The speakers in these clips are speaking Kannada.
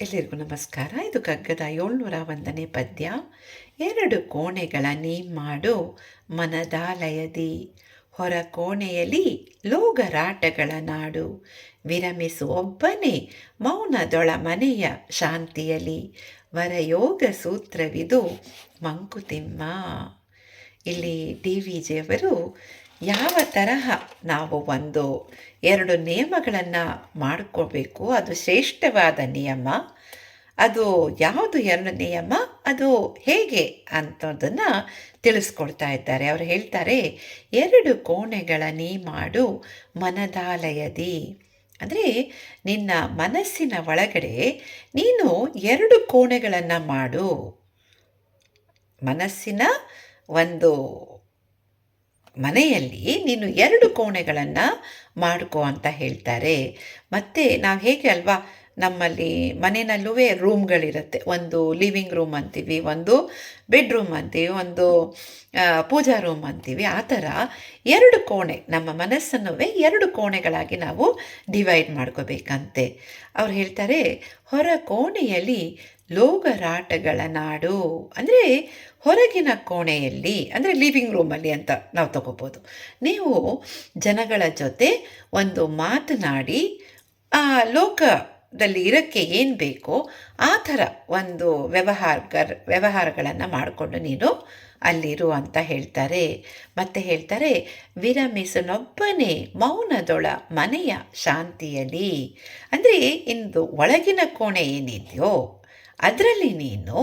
ಎಲ್ಲರಿಗೂ ನಮಸ್ಕಾರ. ಇದು ಕಗ್ಗದ ಏಳ್ನೂರ ಒಂದನೇ ಪದ್ಯ. ಎರಡು ಕೋಣೆಗಳ ನೀ ಮಾಡು ಮನದಾಲಯದಿ. ಹೊರ ಕೋಣೆಯಲ್ಲಿ ಲೋಗರಾಟಗಳ ನಾಡು. ವಿರಮಿಸು ಒಬ್ಬನೇ ಮೌನದೊಳ ಮನೆಯ ಶಾಂತಿಯಲಿ ವರಯೋಗ ಸೂತ್ರವಿದು ಮಂಕುತಿಮ್ಮ. ಇಲ್ಲಿ ಡಿ ವಿ ಜಿಯವರು ಯಾವ ತರಹ ನಾವು ಒಂದು ಎರಡು ನಿಯಮಗಳನ್ನು ಮಾಡ್ಕೋಬೇಕು, ಅದು ಶ್ರೇಷ್ಠವಾದ ನಿಯಮ, ಅದು ಯಾವುದು ಎರಡು ನಿಯಮ, ಅದು ಹೇಗೆ ಅಂತದನ್ನು ತಿಳಿಸ್ಕೊಡ್ತಾ ಇದ್ದಾರೆ. ಅವರು ಹೇಳ್ತಾರೆ, ಎರಡು ಕೋಣೆಗಳ ನೀ ಮಾಡು ಮನದಾಲಯದಿ. ಅಂದರೆ ನಿನ್ನ ಮನಸ್ಸಿನ ಒಳಗಡೆ ನೀನು ಎರಡು ಕೋಣೆಗಳನ್ನು ಮಾಡು. ಮನಸ್ಸಿನ ಒಂದು ಮನೆಯಲ್ಲಿ ನೀನು ಎರಡು ಕೋಣೆಗಳನ್ನು ಮಾಡ್ಕೋ ಅಂತ ಹೇಳ್ತಾರೆ. ಮತ್ತು ನಾವು ಹೇಗೆ ಅಲ್ವಾ, ನಮ್ಮಲ್ಲಿ ಮನೆಯಲ್ಲೂ ರೂಮ್ಗಳಿರುತ್ತೆ. ಒಂದು ಲಿವಿಂಗ್ ರೂಮ್ ಅಂತೀವಿ, ಒಂದು ಬೆಡ್ರೂಮ್ ಅಂತೀವಿ, ಒಂದು ಪೂಜಾ ರೂಮ್ ಅಂತೀವಿ. ಆ ಥರ ಎರಡು ಕೋಣೆ, ನಮ್ಮ ಮನಸ್ಸನ್ನು ಎರಡು ಕೋಣೆಗಳಾಗಿ ನಾವು ಡಿವೈಡ್ ಮಾಡ್ಕೋಬೇಕಂತೆ. ಅವ್ರು ಹೇಳ್ತಾರೆ, ಹೊರ ಕೋಣೆಯಲ್ಲಿ ಲೋಗರಾಟಗಳ ನಾಡು ಅಂದರೆ ಹೊರಗಿನ ಕೋಣೆಯಲ್ಲಿ, ಅಂದರೆ ಲಿವಿಂಗ್ ರೂಮಲ್ಲಿ ಅಂತ ನಾವು ತಗೋಬೋದು. ನೀವು ಜನಗಳ ಜೊತೆ ಒಂದು ಮಾತನಾಡಿ, ಆ ಲೋಕದಲ್ಲಿ ಇರೋಕ್ಕೆ ಏನು ಬೇಕೋ ಆ ಥರ ಒಂದು ವ್ಯವಹಾರ ವ್ಯವಹಾರಗಳನ್ನು ಮಾಡಿಕೊಂಡು ನೀನು ಅಲ್ಲಿರು ಅಂತ ಹೇಳ್ತಾರೆ. ಮತ್ತೆ ಹೇಳ್ತಾರೆ, ವಿರಮಿಸನೊಬ್ಬನೇ ಮೌನದೊಳ ಮನೆಯ ಶಾಂತಿಯಲ್ಲಿ. ಅಂದರೆ ಇಂದು ಒಳಗಿನ ಕೋಣೆ ಏನಿದೆಯೋ ಅದರಲ್ಲಿ ನೀನು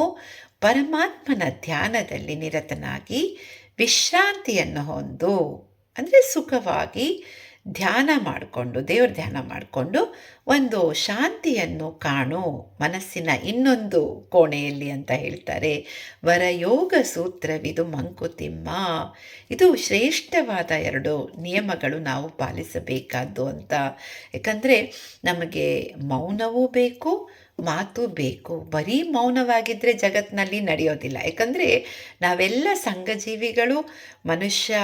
ಪರಮಾತ್ಮನ ಧ್ಯಾನದಲ್ಲಿ ನಿರತನಾಗಿ ವಿಶ್ರಾಂತಿಯನ್ನು ಹೊಂದು ಅಂದರೆ ಸುಖವಾಗಿ ಧ್ಯಾನ ಮಾಡಿಕೊಂಡು, ದೇವ್ರ ಧ್ಯಾನ ಮಾಡಿಕೊಂಡು ಒಂದು ಶಾಂತಿಯನ್ನು ಕಾಣು ಮನಸ್ಸಿನ ಇನ್ನೊಂದು ಕೋಣೆಯಲ್ಲಿ ಅಂತ ಹೇಳ್ತಾರೆ. ವರಯೋಗ ಸೂತ್ರವಿದು ಮಂಕುತಿಮ್ಮ. ಇದು ಶ್ರೇಷ್ಠವಾದ ಎರಡು ನಿಯಮಗಳು ನಾವು ಪಾಲಿಸಬೇಕಾದ್ದು ಅಂತ. ಯಾಕಂದರೆ ನಮಗೆ ಮೌನವೂ ಬೇಕು, ಮಾತು ಬೇಕು. ಬರೀ ಮೌನವಾಗಿದ್ದರೆ ಜಗತ್ತಿನಲ್ಲಿ ನಡೆಯೋದಿಲ್ಲ. ಯಾಕಂದರೆ ನಾವೆಲ್ಲ ಸಂಘಜೀವಿಗಳು, ಮನುಷ್ಯ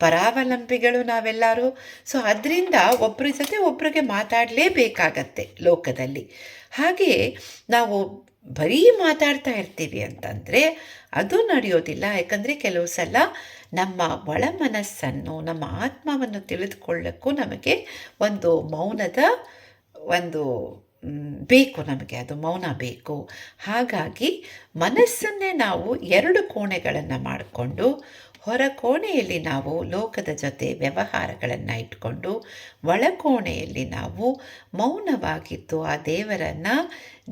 ಪರಾವಲಂಬಿಗಳು ನಾವೆಲ್ಲರೂ. ಸೊ ಅದರಿಂದ ಒಬ್ಬರ ಜೊತೆ ಒಬ್ಬರಿಗೆ ಮಾತಾಡಲೇಬೇಕಾಗತ್ತೆ ಲೋಕದಲ್ಲಿ. ಹಾಗೆಯೇ ನಾವು ಬರೀ ಮಾತಾಡ್ತಾ ಇರ್ತೀವಿ ಅಂತಂದರೆ ಅದು ನಡೆಯೋದಿಲ್ಲ. ಯಾಕಂದರೆ ಕೆಲವು ಸಲ ನಮ್ಮ ಒಳ ಮನಸ್ಸನ್ನು ನಮ್ಮ ಆತ್ಮವನ್ನು ತಿಳಿದುಕೊಳ್ಳೋಕ್ಕೂ ನಮಗೆ ಒಂದು ಮೌನದ ಒಂದು ಬೇಕು ನಮಗೆ. ಅದು ಮೌನ ಬೇಕು. ಹಾಗಾಗಿ ಮನಸ್ಸನ್ನೇ ನಾವು ಎರಡು ಕೋಣೆಗಳನ್ನು ಮಾಡಿಕೊಂಡು ಹೊರ ಕೋಣೆಯಲ್ಲಿ ನಾವು ಲೋಕದ ಜೊತೆ ವ್ಯವಹಾರಗಳನ್ನು ಇಟ್ಕೊಂಡು ಒಳಕೋಣೆಯಲ್ಲಿ ನಾವು ಮೌನವಾಗಿದ್ದು ಆ ದೇವರನ್ನು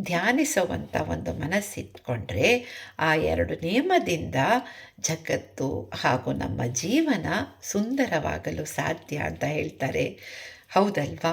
ಧ್ಯಾನಿಸುವಂಥ ಒಂದು ಮನಸ್ಸಿಟ್ಕೊಂಡ್ರೆ, ಆ ಎರಡು ನಿಯಮದಿಂದ ಜಗತ್ತು ಹಾಗೂ ನಮ್ಮ ಜೀವನ ಸುಂದರವಾಗಲು ಸಾಧ್ಯ ಅಂತ ಹೇಳ್ತಾರೆ. ಹೌದಲ್ವಾ?